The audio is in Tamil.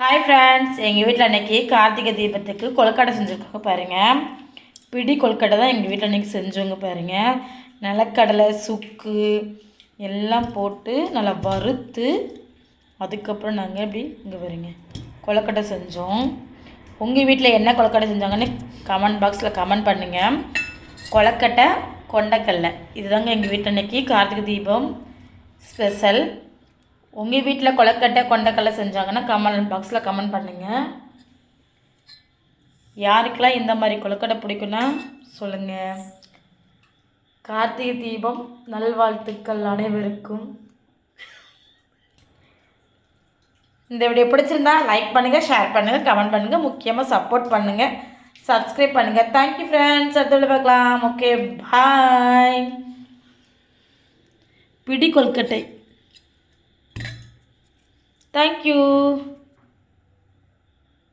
ஹாய் ஃப்ரெண்ட்ஸ் எங்கள் வீட்டில் அன்றைக்கி கார்த்திகை தீபத்துக்கு கொழுக்கட்டை செஞ்சுருக்கோங்க பாருங்கள் பிடி கொழுக்கட்டை தான் எங்கள் வீட்டில் அன்றைக்கி செஞ்சோங்க பாருங்கள் நிலக்கடலை சுக்கு எல்லாம் போட்டு நல்லா வறுத்து அதுக்கப்புறம் நாங்கள் இப்படி இங்கே பாருங்க கொழுக்கட்டை செஞ்சோம். உங்கள் வீட்டில் என்ன கொழுக்கட்டை செஞ்சாங்கன்னு கமெண்ட் பாக்ஸில் கமெண்ட் பண்ணுங்கள் கொழுக்கட்டை கொண்டக்கடலை. இதுதாங்க எங்கள் வீட்டில் அன்றைக்கி கார்த்திகை தீபம் ஸ்பெஷல் உங்கள் வீட்டில் கொலக்கட்டை கொண்டக்கடலை செஞ்சாங்கன்னா கமெண்ட் பாக்ஸில் கமெண்ட் பண்ணுங்கள் யாருக்கெல்லாம் இந்த மாதிரி கொழுக்கட்டை பிடிக்குன்னா சொல்லுங்கள் கார்த்திகை தீபம் நல்வாழ்த்துக்கள் அனைவருக்கும். இந்த வீடியோ பிடிச்சிருந்தா லைக் பண்ணுங்கள் ஷேர் பண்ணுங்கள் கமெண்ட் பண்ணுங்கள் முக்கியமாக சப்போர்ட் பண்ணுங்கள் சப்ஸ்கிரைப் பண்ணுங்கள் தேங்க்யூ ஃப்ரெண்ட்ஸ் அடுத்த பார்க்கலாம். ஓகே பாய் பிடி கொல்கட்டை Thank you.